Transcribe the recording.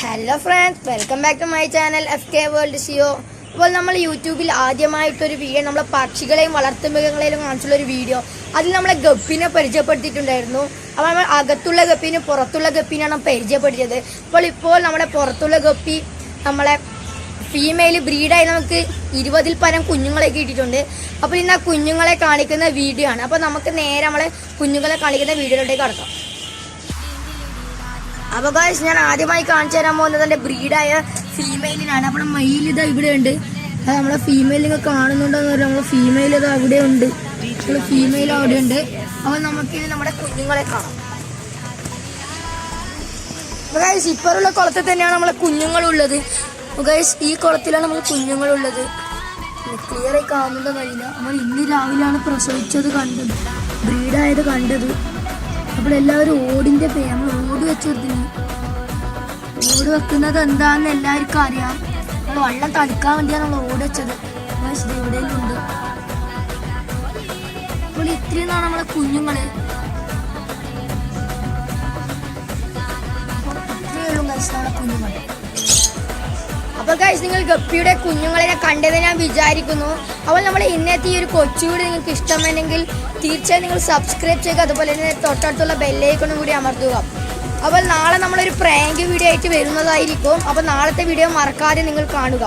Hello friends welcome back to my channel F K world സിയോ അപ്പോൾ നമ്മൾ യൂട്യൂബിൽ ആദ്യമായിട്ടൊരു വീഡിയോ നമ്മളെ പക്ഷികളെയും വളർത്തുമൃഗങ്ങളെയും കാണിച്ചുള്ള ഒരു വീഡിയോ അതിൽ നമ്മളെ ഗപ്പിനെ പരിചയപ്പെടുത്തിയിട്ടുണ്ടായിരുന്നു. അപ്പോൾ നമ്മൾ അകത്തുള്ള ഗപ്പിനും പുറത്തുള്ള ഗപ്പിനാണ് പരിചയപ്പെടുത്തിയത്. അപ്പോൾ ഇപ്പോൾ നമ്മുടെ പുറത്തുള്ള ഗപ്പി നമ്മളെ ഫീമെയിൽ ബ്രീഡായി നമുക്ക് ഇരുപതിൽ പരം കുഞ്ഞുങ്ങളെ കിട്ടിയിട്ടുണ്ട്. അപ്പോൾ ഇന്ന് ആ കുഞ്ഞുങ്ങളെ കാണിക്കുന്ന വീഡിയോ ആണ്. അപ്പോൾ നമുക്ക് നേരെ നമ്മളെ കുഞ്ഞുങ്ങളെ കാണിക്കുന്ന വീഡിയോയിലോട്ടേക്ക് കടക്കാം. അപ്പൊ ഗൈസ് ഞാൻ ആദ്യമായി കാണിച്ചു തരാൻ പോകുന്നത് എന്റെ ബ്രീഡായ ഫീമെയിലിനാണ് അപ്പോൾ മെയിൽ ഇതാ ഇവിടെ ഉണ്ട്. അത് നമ്മളെ ഫീമെയിൽ നിങ്ങൾ കാണുന്നുണ്ടോന്ന് പറഞ്ഞാൽ നമ്മളെ ഫീമെയിൽ ഇത് അവിടെ ഉണ്ട്. നമ്മളെ ഫീമെയിൽ അവിടെ ഉണ്ട്. അപ്പൊ നമുക്കിനി നമ്മുടെ കുഞ്ഞുങ്ങളെ കാണാം. ഗൈസ് ഗായ്സ് ഇപ്പറുള്ള കുളത്തിൽ തന്നെയാണ് നമ്മളെ കുഞ്ഞുങ്ങളുള്ളത്. ഗൈസ് ഈ കുളത്തിലാണ് നമ്മൾ കുഞ്ഞുങ്ങളുള്ളത്. ക്ലിയർ ആയി കാണുന്നുണ്ടോ അറിയില്ല. നമ്മൾ ഇന്ന് രാവിലെയാണ് പ്രസവിച്ചത് കണ്ടത്. ബ്രീഡായത് കണ്ടത്. അപ്പോൾ എല്ലാവരും ഓടിന്റെ പേര് നമ്മൾ ഓട് വെച്ച് കൊടുത്തിന് ഓട് വെക്കുന്നത് എന്താന്ന് എല്ലാവർക്കും അറിയാം. നമ്മൾ വെള്ളം തളിക്കാൻ വേണ്ടിയാണ് നമ്മൾ ഓട് വെച്ചത്. എവിടെയെങ്കിലും ഉണ്ട് അപ്പോൾ ഇത്രയും നാണ് നമ്മളെ കുഞ്ഞുങ്ങൾ. ഗൈസ് നമ്മളെ കുഞ്ഞുങ്ങൾ അപ്പൊ ഗൈസ് നിങ്ങൾ ഗപ്പിയുടെ കുഞ്ഞുങ്ങളെ കണ്ടത് ഞാൻ വിചാരിക്കുന്നു. അപ്പോൾ നമ്മൾ ഇന്നത്തെ ഈ ഒരു കൊച്ചുകൂടി നിങ്ങൾക്ക് ഇഷ്ടമെങ്കിൽ തീർച്ചയായും നിങ്ങൾ സബ്സ്ക്രൈബ് ചെയ്യുക. അതുപോലെ തന്നെ തൊട്ടടുത്തുള്ള ബെല്ലൈക്കണും കൂടി അമർത്തുക. അപ്പോൾ നാളെ നമ്മളൊരു പ്രാങ്ക് വീഡിയോ ആയിട്ട് വരുന്നതായിരിക്കും. അപ്പോൾ നാളത്തെ വീഡിയോ മറക്കാതെ നിങ്ങൾ കാണുക.